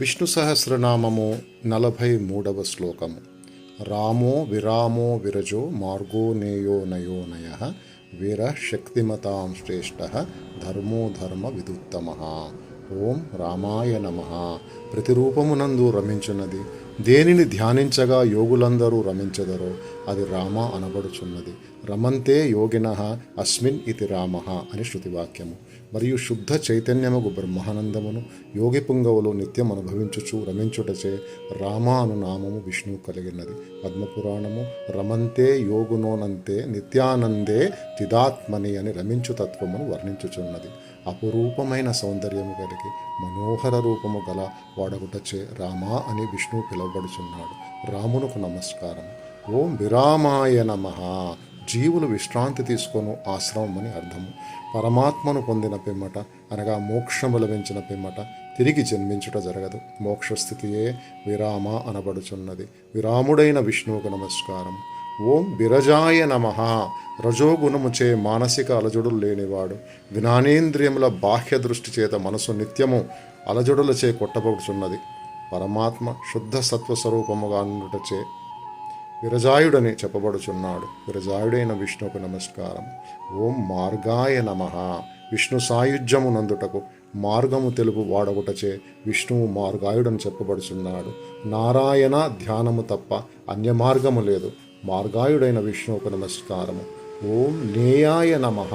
విష్ణు సహస్రనామము నలభై మూడవ శ్లోకము. రామో విరామో విరజో మార్గో నేయో నయో నయ వీర శక్తిమతాం శ్రేష్ట ధర్మో ధర్మ విదుత్తమ. ఓం రామాయ నమ. ప్రతిరూపమునందు రమించున్నది దేనిని ధ్యానించగా యోగులందరూ రమించదరో అది రామ అనబడుచున్నది. రమంతే యోగిన అస్మిన్ ఇది రామ అని శృతివాక్యము. మరియు శుద్ధ చైతన్యముకు బ్రహ్మానందమును యోగి పుంగవులు నిత్యం అనుభవించుచు రమించుటచే రామ అను నామము విష్ణువు కలిగినది. పద్మపురాణము రమంతే యోగునోనంతే నిత్యానందే తిదాత్మని అని రమించు తత్వమును వర్ణించుచున్నది. అపురూపమైన సౌందర్యము కలిగి మనోహర రూపము గల వాడగుటచే రామ అని విష్ణువు నిలబడుచున్నాడు రామునకు నమస్కారం. ఓం విరామాయ నమ. జీవులు విశ్రాంతి తీసుకొను ఆశ్రమం అని అర్థము. పరమాత్మను పొందిన పిమ్మట అనగా మోక్షము లభించిన పిమ్మట తిరిగి జన్మించుట జరగదు. మోక్షస్థితియే విరామ అనబడుచున్నది. విరాముడైన విష్ణువుకు నమస్కారం. ఓం బిరజాయ నమ. రజోగుణముచే మానసిక అలజడులు లేనివాడు. జ్ఞానేంద్రియముల బాహ్య దృష్టి చేత మనసు నిత్యము అలజడులచే కొట్టబడుచున్నది. పరమాత్మ శుద్ధ సత్వ స్వరూపముగా నుండుటచే విరజాయుడని చెప్పబడుచున్నాడు. విరజాయుడైన విష్ణువుకు నమస్కారం. ఓం మార్గాయ నమ. విష్ణు సాయుధ్యము నందుటకు మార్గము తెలుపు వాడగుటచే విష్ణువు మార్గాయుడని చెప్పబడుచున్నాడు. నారాయణ ధ్యానము తప్ప అన్య మార్గము లేదు. మార్గాయుడైన విష్ణువుకు నమస్కారము. ఓం నేయాయ నమ.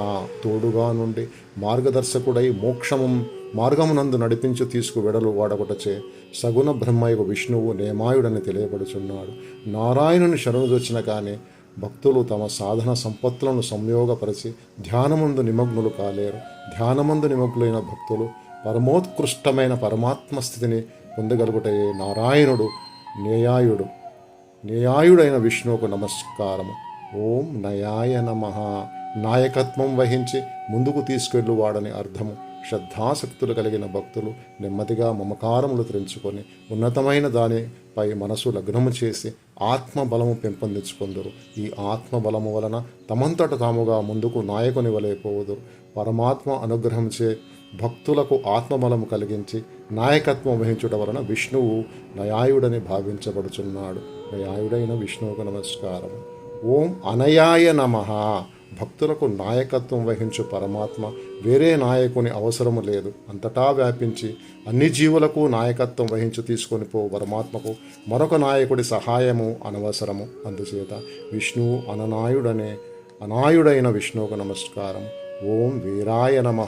తోడుగా నుండి మార్గదర్శకుడై మోక్షము మార్గమునందు నడిపించు తీసుకు వెడలు వాడగొటచే సగుణ బ్రహ్మయుగు విష్ణువు నేమాయుడని తెలియబడుచున్నాడు నారాయణుని శరణుదొచ్చిన కానీ భక్తులు తమ సాధన సంపత్తులను సంయోగపరిచి ధ్యానమందు నిమగ్నులు కాలేరు. ధ్యానమందు నిమగ్నులైన భక్తులు పరమోత్కృష్టమైన పరమాత్మ స్థితిని పొందగలుగుటయే నారాయణుడు నేయాయుడు నేయాయుడైన విష్ణువుకు నమస్కారము. ఓం నయాయ నమ. నాయకత్వం వహించి ముందుకు తీసుకెళ్ళువాడని అర్థము. శ్రద్ధాశక్తులు కలిగిన భక్తులు నెమ్మదిగా మమకారములు తెంచుకొని ఉన్నతమైన దానిపై మనసు లగ్నము చేసి ఆత్మ బలము పెంపొందించుకుందరు. ఈ ఆత్మబలము వలన తమంతట తాముగా ముందుకు నాయకుని వలైపోవుదురు పరమాత్మ అనుగ్రహంచే భక్తులకు ఆత్మబలము కలిగించి నాయకత్వం వహించుట వలన విష్ణువు నయాయుడని భావించబడుచున్నాడు. నయాయుడైన విష్ణువుకు నమస్కారం ఓం అనయాయ నమ. భక్తులకు నాయకత్వం వహించు పరమాత్మ వేరే నాయకుని అవసరము లేదు. అంతటా వ్యాపించి అన్ని జీవులకు నాయకత్వం వహించి తీసుకొని పో పరమాత్మకు మరొక నాయకుడి సహాయము అనవసరము. అందుచేత విష్ణువు అననాయుడనే అనాయుడైన విష్ణువుకు నమస్కారం. ఓం వీరాయ నమ.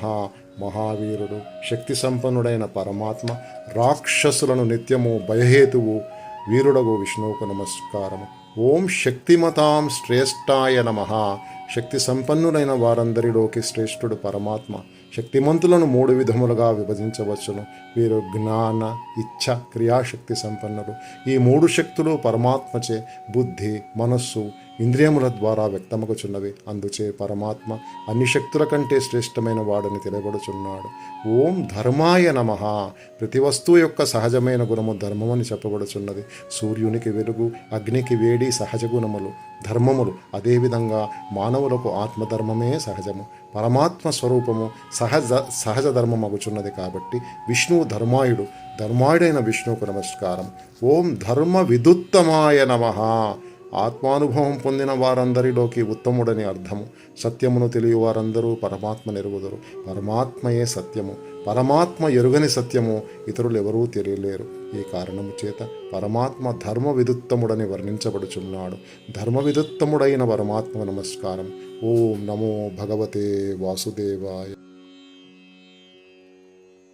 మహావీరుడు శక్తి సంపన్నుడైన పరమాత్మ రాక్షసులను నిత్యము భయహేతువు వీరుడగు విష్ణువుకు నమస్కారము. ఓం శక్తిమతాం శ్రేష్టాయ నమ. శక్తి సంపన్నులైన వారందరిలోకి శ్రేష్ఠుడు పరమాత్మ. శక్తిమంతులను మూడు విధములుగా విభజించవచ్చును. వీరు జ్ఞాన ఇచ్ఛ క్రియాశక్తి సంపన్నులు ఈ మూడు శక్తులు పరమాత్మచే. బుద్ధి మనస్సు ఇంద్రియముల ద్వారా వ్యక్తమగుచున్నవి. అందుచే పరమాత్మ అన్ని శక్తుల కంటే శ్రేష్టమైన వాడని తెలియబడుచున్నాడు. ఓం ధర్మాయ నమ. ప్రతి వస్తువు యొక్క సహజమైన గుణము ధర్మమని చెప్పబడుచున్నది. సూర్యునికి వెలుగు అగ్నికి వేడి సహజ గుణములు ధర్మములు. అదేవిధంగా మానవులకు ఆత్మధర్మమే సహజము. పరమాత్మ స్వరూపము సహజ సహజ ధర్మమగుచున్నది కాబట్టి విష్ణువు ధర్మాయుడు ధర్మాయుడైన విష్ణువుకు నమస్కారం. ఓం ధర్మ విదుత్తమాయ నమ. ఆత్మానుభవం పొందిన వారందరిలోకి ఉత్తముడని అర్థము. సత్యమును తెలియ వారందరూ పరమాత్మ నెరుగుదరు. పరమాత్మయే సత్యము. పరమాత్మ ఎరుగని సత్యము ఇతరులు ఎవరూ తెలియలేరు. ఈ కారణము చేత పరమాత్మ ధర్మ విదుత్తముడని వర్ణించబడుచున్నాడు. ధర్మ విదుత్తముడైన పరమాత్మ నమస్కారం. ఓం నమో భగవతే వాసుదేవాయ.